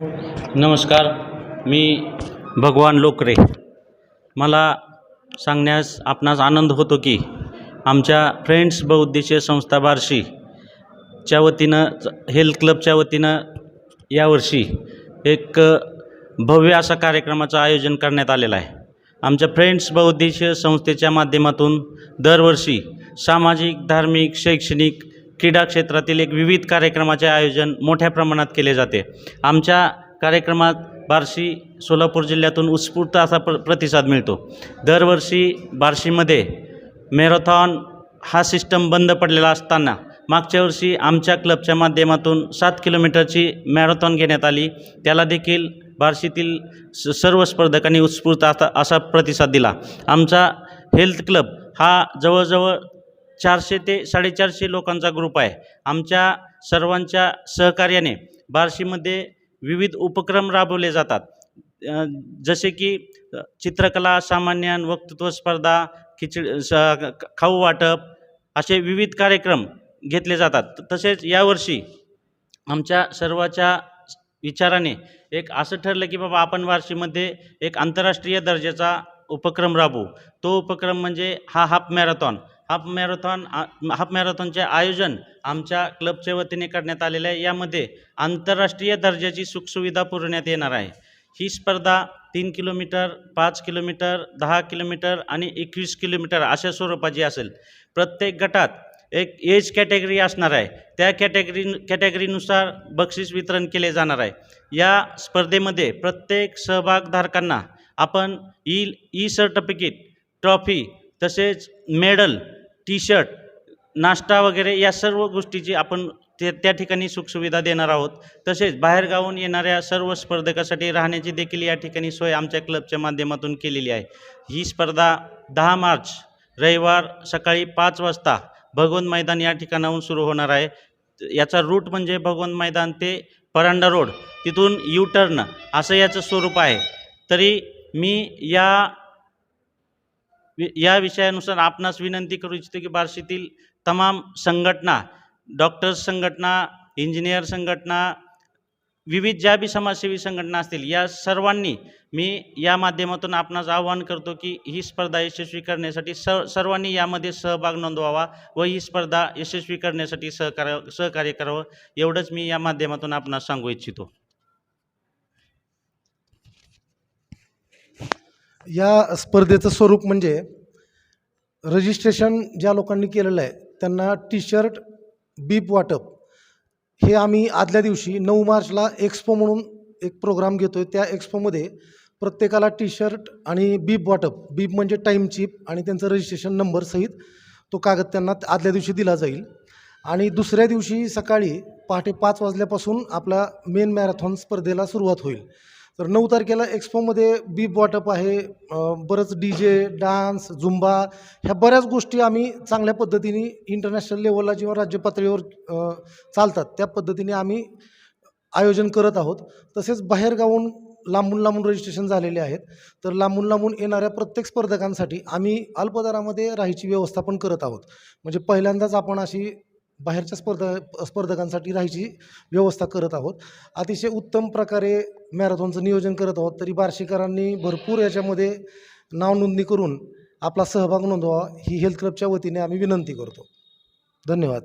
नमस्कार मी भगवान लोकरे. मला सांगण्यास आपणास आनंद होतो की आमच्या फ्रेंड्स बहुद्देशीय संस्था बार्शीच्या वतीनं हेल्थ क्लबच्या वतीनं यावर्षी एक भव्य असा कार्यक्रमाचं आयोजन करण्यात आलेलं आहे. आमच्या फ्रेंड्स बहुद्देशीय संस्थेच्या माध्यमातून दरवर्षी सामाजिक धार्मिक शैक्षणिक क्रीडा क्षेत्रातील एक विविध कार्यक्रमाचे आयोजन मोठ्या प्रमाणात केले जाते. आमच्या कार्यक्रमात बार्शी सोलापूर जिल्ह्यातून उत्स्फूर्त असा प्र प्रतिसाद मिळतो. दरवर्षी बार्शीमध्ये मॅरेथॉन हा सिस्टम बंद पडलेला असताना मागच्या वर्षी आमच्या क्लबच्या माध्यमातून सात किलोमीटरची मॅरेथॉन घेण्यात आली. त्याला देखील बार्शीतील स सर्व स्पर्धकांनी उत्स्फूर्त असा असा प्रतिसाद दिला. आमचा हेल्थ क्लब हा जवळजवळ चारशे ते साडेचारशे लोकांचा ग्रुप आहे. आमच्या सर्वांच्या सहकार्याने बार्शीमध्ये विविध उपक्रम राबवले जातात. जसे की चित्रकला सामान्यान वक्तृत्व स्पर्धा खिचड स खाऊ वाटप असे विविध कार्यक्रम घेतले जातात. तसेच यावर्षी आमच्या सर्वाच्या विचाराने एक असं ठरलं की बाबा आपण बार्शीमध्ये एक आंतरराष्ट्रीय दर्जाचा उपक्रम राबवू. तो उपक्रम म्हणजे हा half marathon. Half marathon half मॅरेथॉनचे आयोजन आमच्या क्लबच्या वतीने करण्यात आलेलं आहे. यामध्ये आंतरराष्ट्रीय दर्जाची सुखसुविधा पुरवण्यात येणार आहे. ही स्पर्धा तीन किलोमीटर पाच किलोमीटर दहा किलोमीटर आणि एकवीस किलोमीटर अशा स्वरूपाची असेल. प्रत्येक गटात एक एज कॅटेगरी असणार आहे. त्या कॅटेगरी कॅटेगरीनुसार बक्षीस वितरण केले जाणार आहे. या स्पर्धेमध्ये प्रत्येक सहभागधारकांना आपण ई ई सर्टिफिकेट ट्रॉफी तसेच मेडल टी शर्ट नाश्ता वगैरे या सर्व गोष्टीची आपण ते त्या ठिकाणी सुखसुविधा देणार आहोत तसेच बाहेरगावून येणाऱ्या सर्व स्पर्धकासाठी राहण्याची देखील या ठिकाणी सोय आमच्या क्लबच्या माध्यमातून केलेली आहे. ही स्पर्धा दहा मार्च रविवार सकाळी पाच वाजता भगवंत मैदान या ठिकाणाहून सुरू होणार आहे. याचा रूट म्हणजे भगवंत मैदान ते परांडा रोड. तिथून यू टर्न असं याचं स्वरूप आहे. तरी मी या या विषयानुसार आपणास विनंती करू इच्छितो की बार्शीतील तमाम संघटना डॉक्टर्स संघटना इंजिनियर संघटना विविध ज्या बी समाजसेवी संघटना असतील या सर्वांनी मी या माध्यमातून आपणास आवाहन करतो की ही स्पर्धा यशस्वी करण्यासाठी स सर्वांनी यामध्ये सहभाग नोंदवावा व ही स्पर्धा यशस्वी करण्यासाठी सहकार्य सहकार्य करावं एवढंच मी या माध्यमातून आपणास सांगू इच्छितो. या स्पर्धेचं स्वरूप म्हणजे रजिस्ट्रेशन ज्या लोकांनी केलेलं आहे त्यांना टी शर्ट बीप वाटप. हे आम्ही आदल्या दिवशी नऊ मार्चला एक्स्पो म्हणून एक प्रोग्राम घेतो आहे त्या एक्स्पोमध्ये प्रत्येकाला टी शर्ट आणि बीप वाटप. बीप म्हणजे टाईम चिप आणि त्यांचं रजिस्ट्रेशन नंबर सहित तो कागद त्यांना आदल्या दिवशी दिला जाईल. आणि दुसऱ्या दिवशी सकाळी पहाटे पाच वाजल्यापासून आपला मेन मॅरेथॉन स्पर्धेला सुरुवात होईल. तर नऊ तारखेला एक्स्पोमध्ये बीप वाटप आहे. बरंच डी जे डान्स झुंबा ह्या बऱ्याच गोष्टी आम्ही चांगल्या पद्धतीने इंटरनॅशनल लेवलला जेव्हा राज्य पातळीवर चालतात. त्या पद्धतीने आम्ही आयोजन करत आहोत. तसेच बाहेरगावून लांबून लांबून रजिस्ट्रेशन झालेले आहेत. तर लांबून लांबून येणाऱ्या प्रत्येक स्पर्धकांसाठी आम्ही अल्पदरामध्ये राहायची व्यवस्था पण करत आहोत. म्हणजे पहिल्यांदाच आपण अशी बाहेरच्या स्पर्धा स्पर्धकांसाठी राहायची व्यवस्था करत आहोत. अतिशय उत्तम प्रकारे मॅरेथॉनचं नियोजन करत आहोत. तरी बार्शीकरांनी भरपूर याच्यामध्ये नावनोंदणी करून आपला सहभाग नोंदवा ही हेल्थ क्लबच्या वतीने आम्ही विनंती करतो. धन्यवाद.